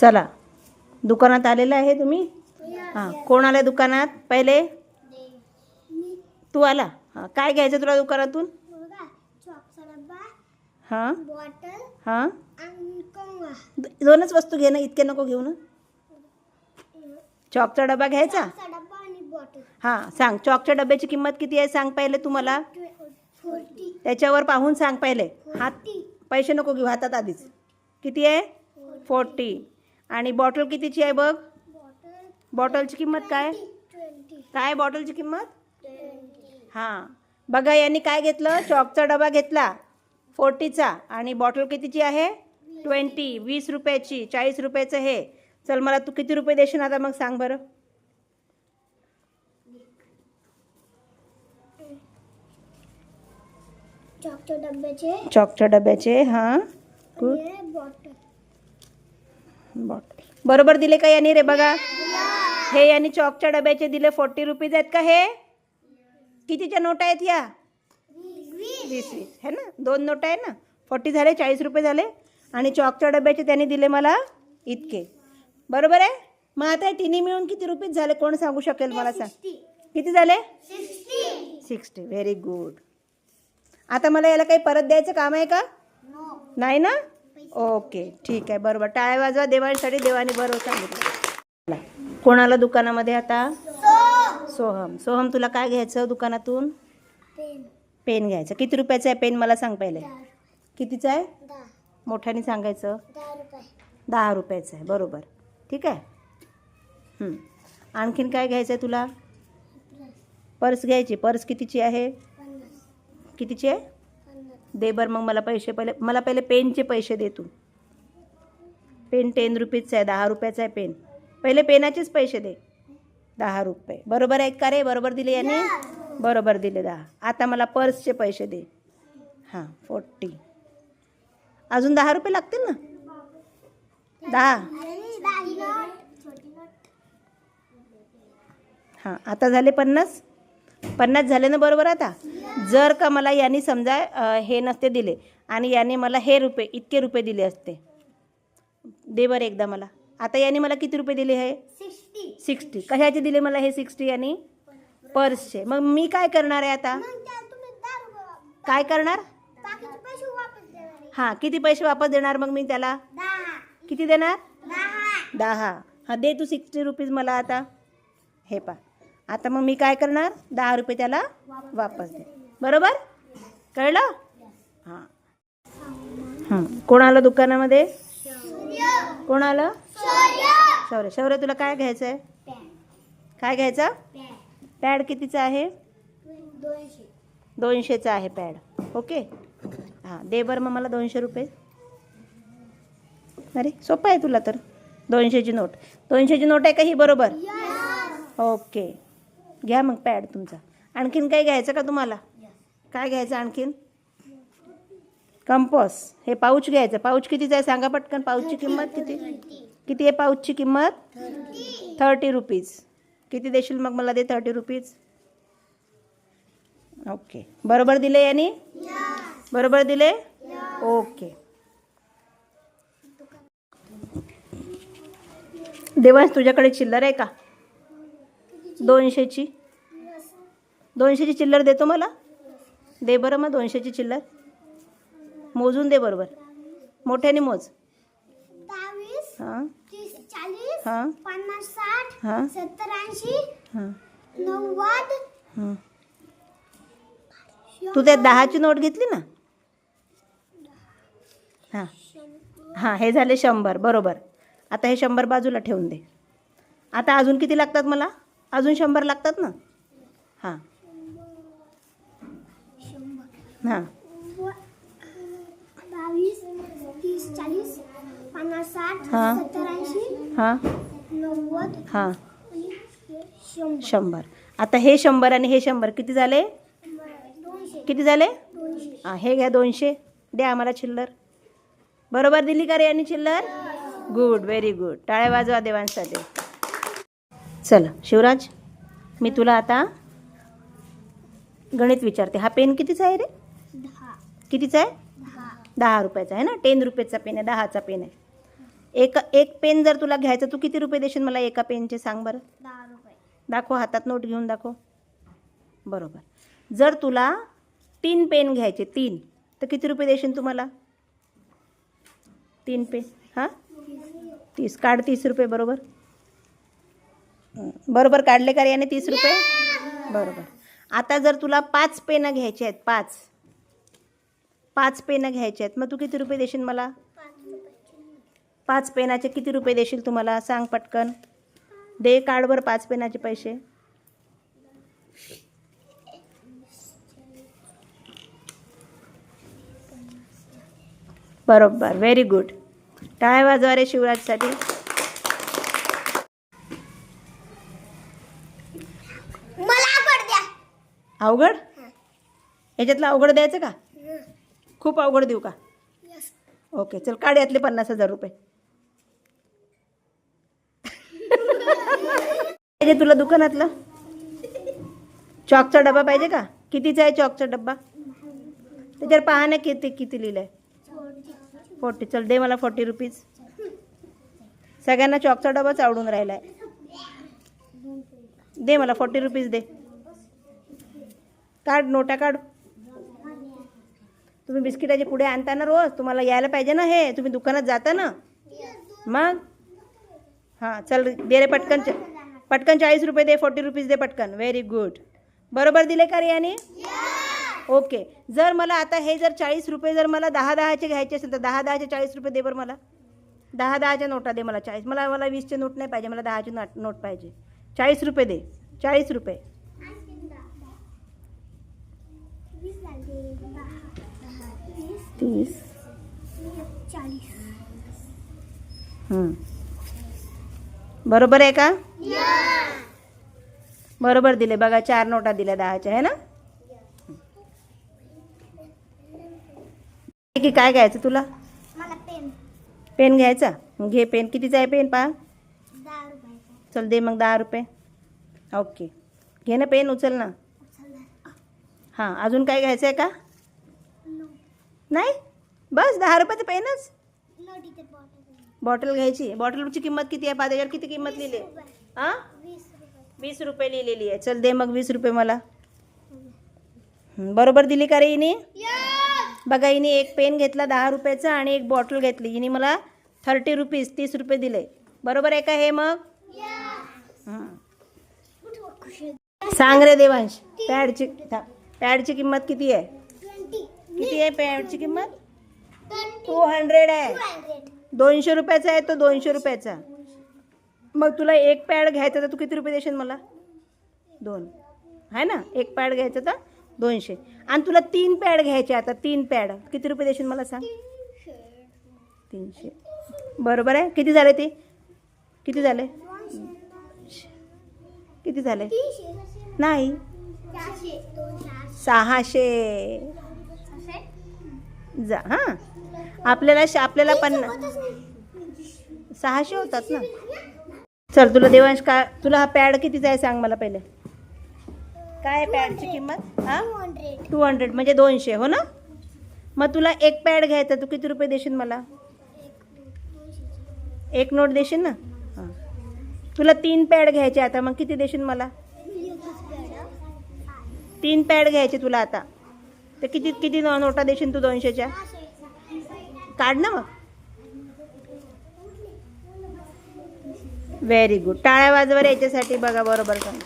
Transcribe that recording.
चला. दुकानात आलेलं आहे तुम्ही? हां. कोण आलं दुकानात? पहिले? तू आला. हां. काय घ्यायचं तुला दुकानातून? हां. हां. दोनच वस्तू घे ना इतके नको घेऊ ना. चॉकचा डबा घ्यायचा? हां. सांग चॉकच्या डब्याची किंमत किती आहे सांग पहिले तुम्हाला. त्याच्यावर पाहून सांग पहिले. हात पैसे नको घेऊ हातात आधीच. किती आहे? फोर्टी. आणि बॉटल कितीची आहे बघ? बॉटल बॉटलची किंमत काय? काय बॉटलची किंमत? हां. बघा यांनी काय घेतलं? चॉकचा डबा घेतला फोर्टीचा. आणि बॉटल कितीची आहे? ट्वेंटी. वीस रुपयाची चाळीस रुपयाचं हे. चल मला तू किती रुपये देशील आता मग सांग बरं. चॉकच्या डब्याचे. चॉकच्या डब्याचे हां बॉटल बॉटल बरोबर दिले का यांनी रे बघा? हे यांनी चॉकच्या डब्याचे दिले फोर्टी रुपीज आहेत का हे? कितीच्या नोट आहेत या? वीस वीस. है ना? दोन नोट आहे ना? फोर्टी झाले चाळीस रुपये झाले. आणि चॉकच्या डब्याचे त्यांनी दिले मला इतके. बरोबर आहे? मग आता हे तिन्ही मिळून किती रुपीज झाले? कोण सांगू शकेल मला सांग. किती झाले? सिक्स्टी व्हेरी गुड आता मला याला काही परत द्यायचं काम आहे का? नाही ना? ओके ठीक आहे बरोबर. टाळ्या वाजवा देवाणीसाठी देवाने बरोबर सांगितलं. कोणाला दुकानामध्ये आता? सोहम. सोहम तुला काय घ्यायचं दुकानातून? पेन. पेन घ्यायचं. किती रुपयाचं आहे पेन? मला सांग पहिले. कितीचं आहे? मोठ्याने सांगायचं. दहा रुपये. दहा रुपयाचं आहे बरोबर. ठीक आहे? हं. आणखीन काय घ्यायचं आहे तुला? पर्स घ्यायची. पर्स कितीची आहे? कितीची आहे? दे बरं मग मला पैसे पहिले मला पहिले पेनचे पैसे दे तू. पेन टेन रुपीजचं आहे दहा रुपयाचा आहे पेन. पहिले पेनाचेच पैसे दे. दहा रुपये. बरोबर आहेत का रे? बरोबर दिले याने? बरोबर दिले दहा. आता मला पर्सचे पैसे दे. हां फोर्टी. अजून दहा रुपये लागतील ना? दहा. हां आता झाले पन्नास? पन्नास झाले ना बरोबर आता? जर का मला यांनी समजा हे नसते दिले आणि याने मला हे रुपये इतके रुपये दिले असते. दे बरं एकदा मला. आता याने मला किती रुपये दिले हे? सिक्स्टी. कशाचे दिले मला हे सिक्स्टी यांनी? पर्सचे. मग मी काय करणार आहे आता? काय करणार. हां किती पैसे वापस देणार मग मी त्याला? किती देणार? दहा. दहा. हां दे तू सिक्स्टी रुपीज मला आता. हे पा आता मग मी काय करणार? दहा रुपये त्याला वापस दे बरोबर? कळलं? हां. हां. कोण आलं दुकानामध्ये? कोण आलं? शौर्य. शौर्य तुला काय घ्यायचं आहे काय घ्यायचं? पॅड कितीचा आहे? दोनशे दोनशेचा आहे पॅड. ओके? हां. दे बरं मग मला दोनशे रुपये. अरे सोपं आहे तुला तर. दोनशेची नोट. दोनशेची नोट आहे का ही? बरोबर? ओके. घ्या मग पॅड तुमचा. आणखीन काही घ्यायचं का तुम्हाला? काय घ्यायचं आणखीन? कंपॉस. हे पाऊच घ्यायचं. पाऊच कितीचं आहे सांगा पटकन. पाऊचची किंमत किती? किती आहे पाऊचची किंमत? थर्टी रुपीज किती देशील मग मला दे थर्टी रुपीज ओके बरोबर दिले यांनी? बरोबर दिले? ओके देवांश तुझ्याकडे चिल्लर आहे का? दोनशेची? दोनशेची चिल्लर देतो मला? दे बरं मग दोनशेची चिल्लर. मोजून दे बरोबर. मोठ्याने मोज. हां. हां. हां. हां. हां. तू त्या दहाची नोट घेतली ना? हां. हां हे झाले शंभर. बरोबर. आता हे शंभर बाजूला ठेवून दे. आता अजून किती लागतात मला? अजून शंभर लागतात ना? हां. हां. बावीस तीस चाळीस पन्नास साठ हां. सत्तर ऐंशी हां. नव्वद हां. आणि शंभर. शंभर. आता हे शंभर आणि हे शंभर किती झाले? किती झाले? हां हे घ्या दोनशे. द्या आम्हाला चिल्लर. बरोबर दिली का रे यांनी चिल्लर? गुड व्हेरी गुड टाळ्या वाजवा देवांसाठी चला शिवराज मी तुला आता गणित विचारते. हा पेन कितीचा आहे रे? कितीचा आहे? दहा. रुपयाचा आहे ना? टेन रुपयाचा पेन आहे दहाचा पेन आहे. एक एक पेन जर तुला घ्यायचं तू किती रुपये देशील मला एका पेनचे सांग बरं? दाखव हातात नोट घेऊन दाखव. बरोबर. जर तुला तीन पेन घ्यायचे तीन तर किती रुपये देशील तुम्हाला तीन पेन हां? तीस. काढ तीस रुपये बरोबर? बरोबर काढले का याने तीस रुपये? बरोबर. आता जर तुला पाच पेनं घ्यायचे आहेत पाच पाच पेनं घ्यायचे आहेत. मग तू किती रुपये देशील मला? पाच पेनाचे किती रुपये देशील तुम्हाला सांग पटकन. दे बरं पाच पेनाचे पैसे. बरोबर व्हेरी गुड टाळ्या वाजवा रे शिवराजसाठी. अवघड याच्यातलं अवघड द्यायचं का? खूप अवघड देऊ का? ओके चल काढ यातले पन्नास हजार रुपये. पाहिजे तुला दुकानातलं? चॉकचा डबा पाहिजे का? कितीचा आहे चॉकचा डब्बा? त्याच्यावर पहा ना किती किती लिहिलं आहे फोर्टी चल दे मला फोर्टी रुपीज. सगळ्यांना चॉकचा डबाच आवडून राहिला आहे दे मला फोर्टी रुपीज दे. काढ नोटा काढ. तुम्ही बिस्किटाचे पुढे आणता ना रोज तुम्हाला यायला पाहिजे ना हे तुम्ही दुकानात जाता ना? मग? हां चल दे रे पटकन पटकन चाळीस रुपये दे फोर्टी रुपीज दे पटकन. व्हेरी गुड बरोबर दिले का रे याने ओके जर मला आता हे जर चाळीस रुपये जर मला दहा दहाचे घ्यायचे असेल तर दहा दहाचे चाळीस रुपये दे बरं मला. दहा दहाच्या नोटा दे मला चाळीस. मला मला वीसचे नोट नाही पाहिजे मला दहाची नोट नोट पाहिजे. चाळीस रुपये दे. चाळीस रुपये. तीस. बरोबर आहे का? बरोबर दिले. बघा चार नोटा दिल्या दहाच्या आहे ना? की काय घ्यायचं तुला? पेन. पेन घ्यायचा? मग घे पेन. कितीचा आहे पेन पहा? चल दे मग दहा रुपये. ओके. घे ना पेन उचल ना. हां अजून काय घ्यायचं आहे का? नाही? बस दहा रुपयाचं पेनच? बॉटल घ्यायची. बॉटलची किंमत किती आहे? त्याच्यावर किती किंमत लिहिली? हां वीस रुपये. लिहिलेली आहे. चल दे मग वीस रुपये मला. बरोबर दिली का रे हिने बघा हिने एक पेन घेतला दहा रुपयाचा आणि एक बॉटल घेतली. हिने मला थर्टी रुपीज तीस रुपये दिले. बरोबर आहे का हे मग. सांग रे देवांश. पॅडची. पॅडची किंमत किती आहे? किती आहे पॅडची किंमत? टू हंड्रेड आहे. दोनशे रुपयाचा आहे तो दोनशे रुपयाचा. मग तुला एक पॅड घ्यायचा तर तू किती रुपये देशील मला? दोन. आहे ना? एक पॅड घ्यायचं तर दोनशे. आणि तुला तीन पॅड घ्यायचे आता तीन पॅड. किती रुपये देशील मला सांग? तीनशे. बरोबर आहे? किती झाले ते? किती झाले? किती झाले? नाही. सहाशे. जा हां. आपल्याला श- आपल्याला पन्नास नाही. सहाशे होतात ना. चल तुला देवांश का तुला हा पॅड कितीचा आहे सांग मला पहिले. काय पॅडची किंमत? हां? टू हंड्रेड टू हंड्रेड म्हणजे दोनशे हो ना? मग तुला एक पॅड घ्यायचा तू किती रुपये देशील मला? एक नोट देशील ना? हां. तुला तीन पॅड घ्यायचे आता मग किती देशील मला? तीन पॅड घ्यायचे तुला आता. तर किती किती नोटा देशील तू दोनशेच्या? काढ ना मग. व्हेरी गुड टाळ्या वाजवा याच्यासाठी बघा बरोबर सांग